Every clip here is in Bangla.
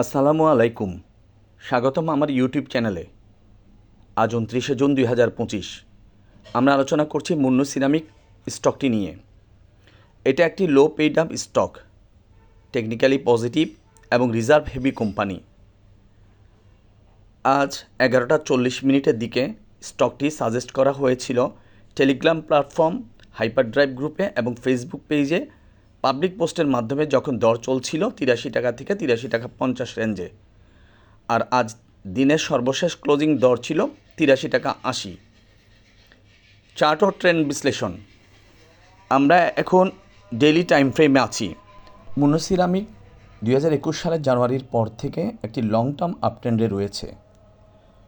আসসালামু আলাইকুম। স্বাগতম আমার ইউটিউব চ্যানেলে। আজ উনত্রিশে জুন দুই হাজার পঁচিশ। আমরা আলোচনা করছি মুন্নু সিরামিক স্টকটি নিয়ে। এটা একটি low paid up stock technically positive এবং রিজার্ভ হেভি কোম্পানি আজ এগারোটা চল্লিশ মিনিটের দিকে স্টকটি সাজেস্ট করা হয়েছিল টেলিগ্রাম প্ল্যাটফর্ম হাইপার ড্রাইভ গ্রুপে এবং ফেসবুক পেজে পাবলিক পোস্টের মাধ্যমে যখন দর চলছিল তিরাশি টাকা থেকে তিরাশি টাকা পঞ্চাশ রেঞ্জে। আর আজ দিনের সর্বশেষ ক্লোজিং দর ছিল তিরাশি টাকা আশি। চার্ট ও ট্রেন্ড বিশ্লেষণ। আমরা এখন ডেইলি টাইম ফ্রেমে আছি মুনোসিরামিক দুই হাজার একুশ সালের জানুয়ারির পর থেকে একটি লং টার্ম আপট্রেন্ডে রয়েছে।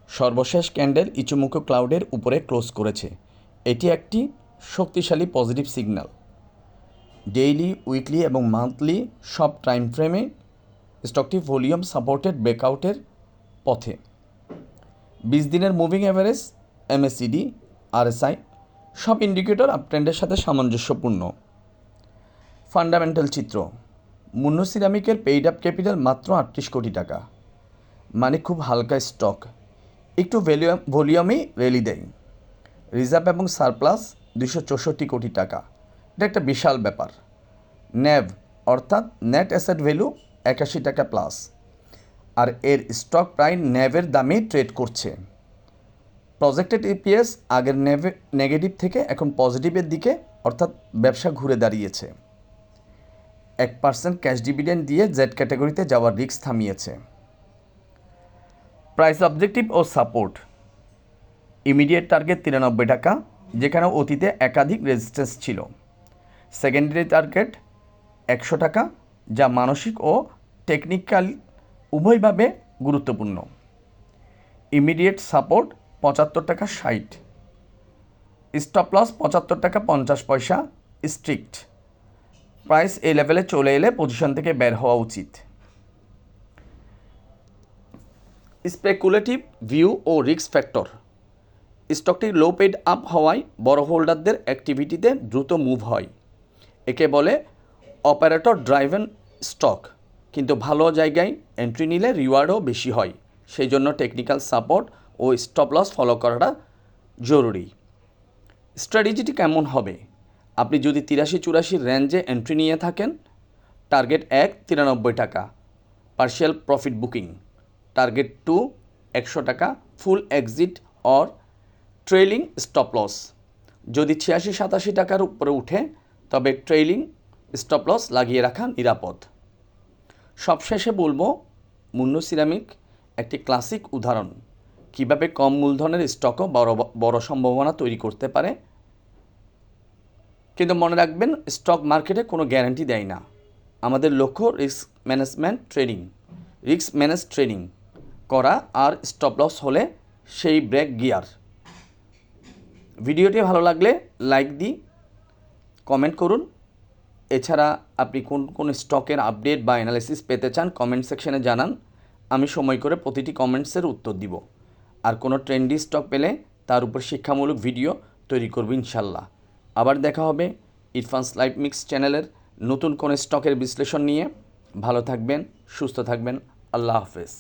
সর্বশেষ ক্যান্ডেল ইচুমুখো ক্লাউডের উপরে ক্লোজ করেছে। এটি একটি শক্তিশালী পজিটিভ সিগন্যাল ডেইলি, উইকলি এবং মান্থলি সব টাইম ফ্রেমে স্টকটি ভলিউম সাপোর্টেড ব্রেকআউটের পথে। বিশ দিনের মুভিং অ্যাভারেজ এমএসিডি আরএসআই সব ইন্ডিকেটর আপট্রেন্ডের সাথে সামঞ্জস্যপূর্ণ। ফান্ডামেন্টাল চিত্র, মুন্নু সিরামিকের পেইড আপ ক্যাপিটাল মাত্র আটত্রিশ কোটি টাকা। মানে খুব হালকা স্টক, একটু ভ্যালিউম ভলিউমেই র্যালি দেয়। রিজার্ভ এবং সারপ্লাস দুশো চৌষট্টি কোটি টাকা। এটা একটা বিশাল ব্যাপার। ন্যাভ অর্থাৎ নেট অ্যাসেট ভ্যালু একাশি টাকা প্লাস আর এর স্টক প্রায় ন্যাভের দামে ট্রেড করছে। প্রজেক্টেড ইপিএস আগের নেভে নেগেটিভ থেকে এখন পজিটিভের দিকে, অর্থাৎ ব্যবসা ঘুরে দাঁড়িয়েছে। এক পার্সেন্ট ক্যাশ ডিভিডেন্ড দিয়ে জেড ক্যাটাগরিতে যাওয়ার রিস্ক থামিয়েছে। প্রাইস অবজেক্টিভ ও সাপোর্ট ইমিডিয়েট টার্গেট তিরানব্বই টাকা, যেখানে অতীতে একাধিক রেজিস্ট্যান্স ছিল। সেকেন্ডারি টার্গেট একশো টাকা, যা মানসিক ও টেকনিক্যাল উভয়ভাবে গুরুত্বপূর্ণ। ইমিডিয়েট সাপোর্ট পঁচাত্তর টাকা ষাট। স্টপ লস পঁচাত্তর টাকা পঞ্চাশ পয়সা স্ট্রিক্ট প্রাইস এই লেভেলে চলে এলে পজিশন থেকে বের হওয়া উচিত। স্পেকুলেটিভ ভিউ ও রিস্ক ফ্যাক্টর স্টকটি লো পেড আপ হওয়ায় বড় হোল্ডারদের অ্যাক্টিভিটিতে দ্রুত মুভ হয়। একে বলে অপারেটর ড্রাইভেন স্টক। কিন্তু ভালো জায়গায় এন্ট্রি নিলে রিওয়ার্ডও বেশি হয়। সেই জন্য টেকনিক্যাল সাপোর্ট ও স্টপ লস ফলো করাটা জরুরি। স্ট্র্যাটেজিটি কেমন হবে? আপনি যদি তিরাশি চুরাশি রেঞ্জে এন্ট্রি নিয়ে থাকেন টার্গেট এক, তিরানব্বই টাকা partial profit booking target two একশো টাকা full exit or trailing stop loss যদি ছিয়াশি সাতাশি টাকার উপরে উঠে তবে ট্রেইলিং, স্টপ লস লাগিয়ে রাখা নিরাপদ। সবশেষে বলব, মুন্নু সিরামিক একটি ক্লাসিক উদাহরণ। কীভাবে কম মূলধনের স্টকও বড় বড় সম্ভাবনা তৈরি করতে পারে। কিন্তু মনে রাখবেন, স্টক মার্কেটে কোনো গ্যারান্টি দেয় না। আমাদের লক্ষ্য risk management trading risk manage trading করা আর স্টপ লস হলে সেই ব্রেক গিয়ার। ভিডিওটি ভালো লাগলে লাইক দিই কমেন্ট করুন। এছাড়া আপনি কোন কোন স্টকের আপডেট বা অ্যানালিসিস পেতে চান কমেন্ট সেকশনে জানান। আমি সময় করে প্রতিটি কমেন্টসের উত্তর দিব। আর কোনো ট্রেন্ডি স্টক পেলে তার উপর শিক্ষামূলক ভিডিও তৈরি করব ইনশাল্লাহ। আবার দেখা হবে ইরফান্স লাইভ মিক্স চ্যানেলের নতুন কোন স্টকের বিশ্লেষণ নিয়ে। ভালো থাকবেন, সুস্থ থাকবেন, আল্লাহ হাফেজ।